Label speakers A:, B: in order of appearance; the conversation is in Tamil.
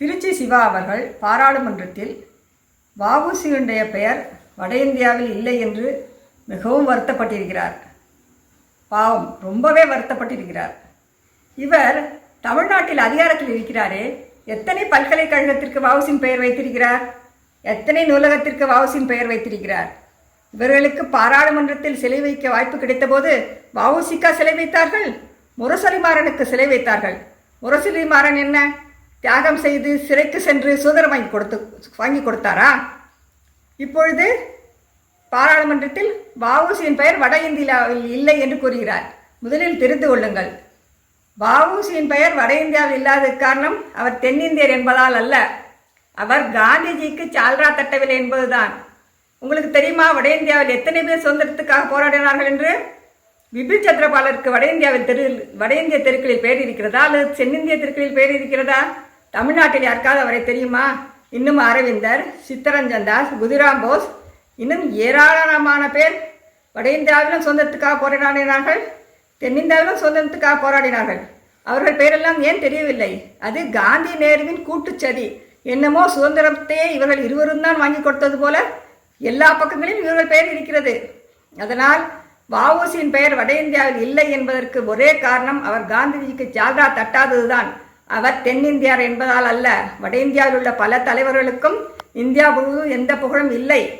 A: திருச்சி சிவா அவர்கள் பாராளுமன்றத்தில் வஉசியுடைய பெயர் வட இந்தியாவில் இல்லை என்று மிகவும் வருத்தப்பட்டிருக்கிறார். பாவம் ரொம்பவே வருத்தப்பட்டிருக்கிறார். இவர் தமிழ்நாட்டில் அதிகாரத்தில் இருக்கிறாரே எத்தனை பல்கலைக்கழகத்திற்கு வாவுசின் பெயர் வைத்திருக்கிறார்? எத்தனை நூலகத்திற்கு வாவுசின் பெயர் வைத்திருக்கிறார்? இவர்களுக்கு பாராளுமன்றத்தில் சிலை வைக்க வாய்ப்பு கிடைத்தபோது வவுசிக்கா சிலை வைத்தார்கள்? முரசொலிமாறனுக்கு சிலை வைத்தார்கள். முரசொலிமாறன் என்ன? தியாகம் செய்து சிறைக்கு சென்று சுதந்திரம் வாங்கி கொடுத்து வாங்கி கொடுத்தாரா? இப்பொழுது பாராளுமன்றத்தில் வஉசியின் பெயர் வட இந்தியாவில் இல்லை என்று கூறுகிறார். முதலில் தெரிந்து கொள்ளுங்கள். வஉசியின் பெயர் வட இந்தியாவில் இல்லாத காரணம் அவர் தென்னிந்தியர் என்பதால் அல்ல. அவர் காந்திஜிக்கு சால்ரா தட்டவில்லை என்பதுதான். உங்களுக்கு தெரியுமா வட இந்தியாவில் எத்தனை பேர் சுதந்திரத்துக்காக போராடினார்கள் என்று? விபின் சந்திரபாலருக்கு வட இந்தியாவில் தெரு வட இந்திய தெருக்களில் பெயர் இருக்கிறதா அல்லது தென்னிந்திய தெருக்களில் பெயர் இருக்கிறதா? தமிழ்நாட்டில் யாருக்காவது அவரை தெரியுமா? இன்னும் அரவிந்தர் சித்தரஞ்சன் தாஸ் குதிராம் போஸ் இன்னும் ஏராளமான பேர். வட இந்தியாவிலும் சுதந்திரத்துக்காக போராடினார்கள். தென்னிந்தியாவிலும் சுதந்திரத்துக்காக போராடினார்கள். அவர்கள் பெயரெல்லாம் ஏன் தெரியவில்லை? அது காந்தி நேருவின் கூட்டுச்சதி என்னமோ சுதந்திரத்தையே இவர்கள் இருவரும் தான் வாங்கி கொடுத்தது போல எல்லா பக்கங்களிலும் இவர்கள் பெயர் இருக்கிறது. அதனால் வஉசியின் பெயர் வட இந்தியாவில் இல்லை என்பதற்கு ஒரே காரணம் அவர் காந்திஜிக்கு ஜால்ரா தட்டாததுதான். அவர் தென்னிந்தியார் என்பதால் அல்ல. வட இந்தியாவில் உள்ள பல தலைவர்களுக்கும் இந்தியா முழுவதும் எந்த புகழும் இல்லை.